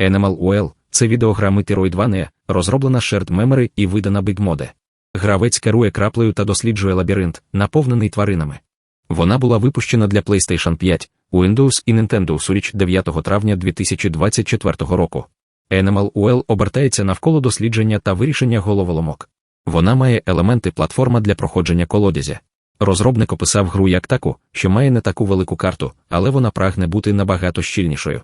Animal UL – це відеогра Meteoroidvania, розроблена Shared Memory і видана BigMode. Гравець керує краплею та досліджує лабіринт, наповнений тваринами. Вона була випущена для PlayStation 5, Windows і Nintendo Switch 9 травня 2024 року. Animal UL обертається навколо дослідження та вирішення головоломок. Вона має елементи платформа для проходження колодязя. Розробник описав гру як таку, що має не таку велику карту, але вона прагне бути набагато щільнішою.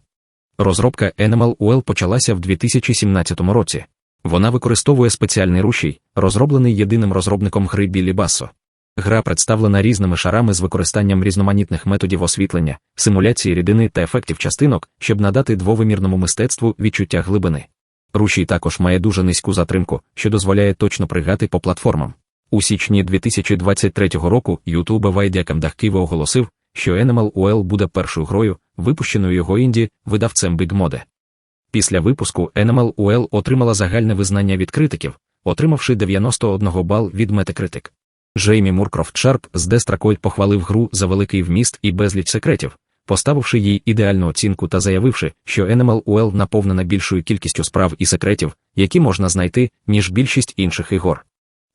Розробка Animal UL почалася в 2017 році. Вона використовує спеціальний рушій, розроблений єдиним розробником гри Біллі Бассо. Гра представлена різними шарами з використанням різноманітних методів освітлення, симуляції рідини та ефектів частинок, щоб надати двовимірному мистецтву відчуття глибини. Рушій також має дуже низьку затримку, що дозволяє точно пригати по платформам. У січні 2023 року YouTube Вайдякам Дахкива оголосив, що Animal UL буде першою грою, випущеною його інді видавцем BigMode. Після випуску Animal UL отримала загальне визнання від критиків, отримавши 91 бал від Metacritic. Джеймі Муркрофт Шарп з Дестракойд похвалив гру за великий вміст і безліч секретів, поставивши їй ідеальну оцінку та заявивши, що Animal UL наповнена більшою кількістю справ і секретів, які можна знайти, ніж більшість інших ігор.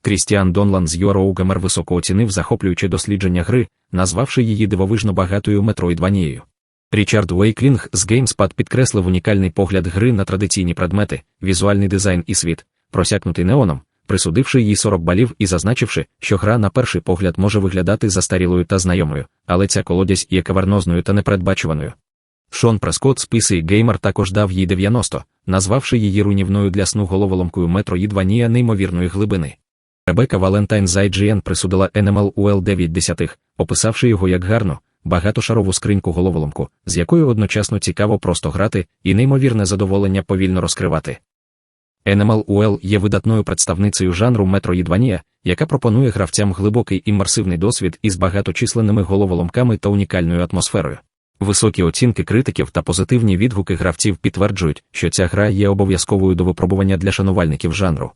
Крістіан Донлан з Eurogamer високо оцінив захоплююче дослідження гри, назвавши її дивовижно багатою метроїдванією. Річард Уейклінг з GameSpot підкреслив унікальний погляд гри на традиційні предмети, візуальний дизайн і світ, просякнутий неоном, присудивши їй 40 балів і зазначивши, що гра на перший погляд може виглядати застарілою та знайомою, але ця колодязь є кавернозною та непередбачуваною. Шон Прескот з PC Gamer також дав їй 90, назвавши її руйнівною для сну головоломкою Metroidvania неймовірної глибини. Ребека Валентайн з IGN присудила Animal UL 9 десятих, описавши його як гарну, багатошарову скриньку головоломку, з якою одночасно цікаво просто грати і неймовірне задоволення повільно розкривати. Animal UL є видатною представницею жанру Metroidvania, яка пропонує гравцям глибокий імерсивний досвід із багаточисленними головоломками та унікальною атмосферою. Високі оцінки критиків та позитивні відгуки гравців підтверджують, що ця гра є обов'язковою до випробування для шанувальників жанру.